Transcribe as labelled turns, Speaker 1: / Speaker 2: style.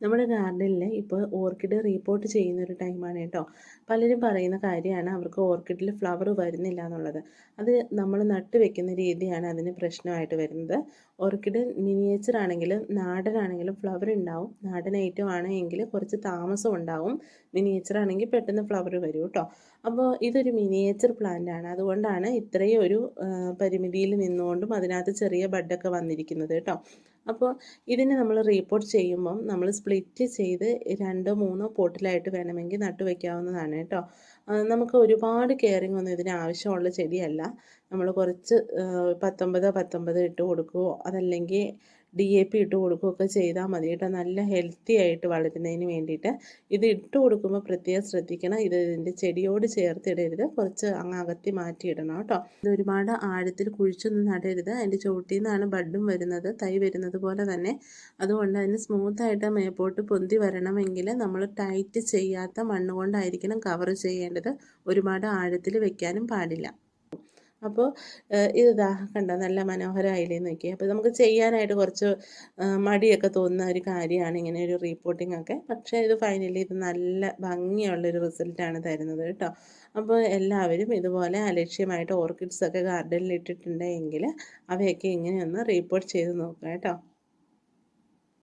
Speaker 1: നമ്മുടെ ഗാർഡനിൽ ഇപ്പോൾ ഓർക്കിഡ് റീപോർട്ട് ചെയ്യുന്ന ഒരു ടൈമാണ് കേട്ടോ. പലരും പറയുന്ന കാര്യമാണ് അവർക്ക് ഓർക്കിഡിൽ ഫ്ലവർ വരുന്നില്ല എന്നുള്ളത്. അത് നമ്മൾ നട്ട് വെക്കുന്ന രീതിയാണ് അതിന് പ്രശ്നമായിട്ട് വരുന്നത്. ഓർക്കിഡ് മിനിയേച്ചർ ആണെങ്കിലും നാടനാണെങ്കിലും ഫ്ലവർ ഉണ്ടാവും. നാടൻ ഐറ്റം ആണെങ്കിൽ കുറച്ച് താമസം ഉണ്ടാവും. മിനിയേച്ചർ ആണെങ്കിൽ പെട്ടെന്ന് ഫ്ലവർ വരും കേട്ടോ. അപ്പോൾ ഇതൊരു മിനിയേച്ചർ പ്ലാന്റ് ആണ്. അതുകൊണ്ടാണ് ഇത്രയും ഒരു പരിമിതിയിൽ നിന്നുകൊണ്ടും അതിനകത്ത് ചെറിയ ബഡൊക്കെ വന്നിരിക്കുന്നത് കേട്ടോ. അപ്പോൾ ഇതിനെ നമ്മൾ റീപോർട്ട് ചെയ്യുമ്പം നമ്മൾ സ്പ്ലിറ്റ് ചെയ്ത് രണ്ടോ മൂന്നോ പോട്ടിലായിട്ട് വേണമെങ്കിൽ നട്ടു വയ്ക്കാവുന്നതാണ് കേട്ടോ. നമുക്ക് ഒരുപാട് കെയറിങ് ഒന്നും ഇതിന് ആവശ്യമുള്ള ചെടിയല്ല. നമ്മൾ കുറച്ച് പത്തൊമ്പത് പത്തൊമ്പത് ഇട്ട് കൊടുക്കുകയോ അതല്ലെങ്കിൽ ഡി എ പി ഇട്ട് കൊടുക്കുകയൊക്കെ ചെയ്താൽ മതി കേട്ടോ. നല്ല ഹെൽത്തി ആയിട്ട് വളരുന്നതിന് വേണ്ടിയിട്ട്. ഇത് ഇട്ട് കൊടുക്കുമ്പോൾ പ്രത്യേകം ശ്രദ്ധിക്കണം. ഇത് ഇതിന്റെ ചെടിയോട് ചേർത്തിടരുത് കുറച്ച് അങ്ങ് അകത്തി മാറ്റിയിടണം കേട്ടോ. ഇത് ഒരുപാട് ആഴത്തിൽ കുഴിച്ചൊന്നും നടരുത്. അതിന്റെ ചുവട്ടിൽ നിന്നാണ് ബഡും വരുന്നത് തൈ വരുന്നത് പോലെ തന്നെ. അതുകൊണ്ട് അതിന് സ്മൂത്തായിട്ട് മേപ്പോട്ട് പൊന്തി വരണമെങ്കിൽ നമ്മൾ ടൈറ്റ് ചെയ്യാത്ത മണ്ണ് കൊണ്ടായിരിക്കണം കവർ ചെയ്യേണ്ടത്. ഒരുപാട് ആഴത്തിൽ വെക്കാനും പാടില്ല. അപ്പോൾ ഇതാ കണ്ടോ നല്ല മനോഹരമായില്ലേ നോക്കി അപ്പോൾ നമുക്ക് ചെയ്യാനായിട്ട് കുറച്ച് മടിയൊക്കെ തോന്നുന്ന ഒരു കാര്യമാണ് ഇങ്ങനെ ഒരു റീപ്പോർട്ടിംഗ് ഒക്കെ. പക്ഷേ ഇത് ഫൈനലി ഇത് നല്ല ഭംഗിയുള്ളൊരു റിസൾട്ടാണ് തരുന്നത് കേട്ടോ. അപ്പോൾ എല്ലാവരും ഇതുപോലെ അലക്ഷ്യമായിട്ട് ഓർക്കിഡ്സ് ഒക്കെ ഗാർഡനിൽ ഇട്ടിട്ടുണ്ടെങ്കിൽ അവയൊക്കെ ഇങ്ങനെ ഒന്ന് റീപ്പോർട്ട് ചെയ്ത് നോക്കുക കേട്ടോ.